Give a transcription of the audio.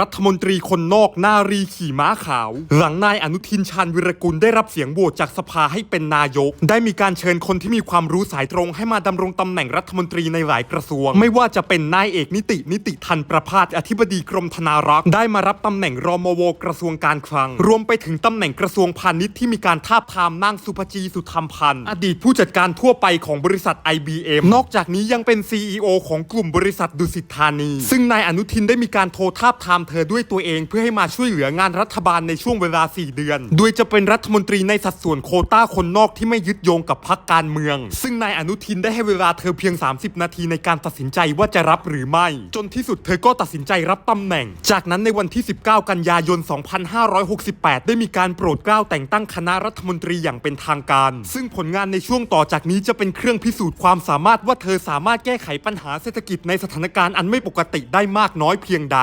รัฐมนตรีคนนอกนารีขี่ม้าขาว หลังนายอนุทินชาญวิรกุลได้รับเสียงโหวตจากสภาให้เป็นนายก ได้มีการเชิญคนที่มีความรู้สายตรงให้มาดำรงตำแหน่งรัฐมนตรีในหลายกระทรวง ไม่ว่าจะเป็นนายเอกนิตินิติทันประพาสอธิบดีกรมธนารักษ์ได้มารับตำแหน่งรมวกระทรวงการคลัง รวมไปถึงตำแหน่งกระทรวงพาณิชย์ที่มีการทาบทามนางสุภจีสุธรรมพันธ์อดีตผู้จัดการทั่วไปของบริษัท IBM นอกจากนี้ยังเป็น CEO ของกลุ่มบริษัทดุสิตธานี ซึ่งนายอนุทินได้มีการโทรทาบทามเธอด้วยตัวเองเพื่อให้มาช่วยเหลืองานรัฐบาลในช่วงเวลา 4 เดือน โดยจะเป็นรัฐมนตรีในสัดส่วนโคต้าคนนอกที่ไม่ยึดโยงกับพรรคการเมือง ซึ่งนายอนุทินได้ให้เวลาเธอเพียง 30 นาทีในการตัดสินใจว่าจะรับหรือไม่ จนที่สุดเธอก็ตัดสินใจรับตำแหน่ง จากนั้นในวันที่ 19 กันยายน 2568 ได้มีการโปรดเกล้าแต่งตั้งคณะรัฐมนตรีอย่างเป็นทางการ ซึ่งผลงานในช่วงต่อจากนี้จะเป็นเครื่องพิสูจน์ความสามารถว่าเธอสามารถแก้ไขปัญหาเศรษฐกิจในสถานการณ์อันไม่ปกติได้มากน้อยเพียงใด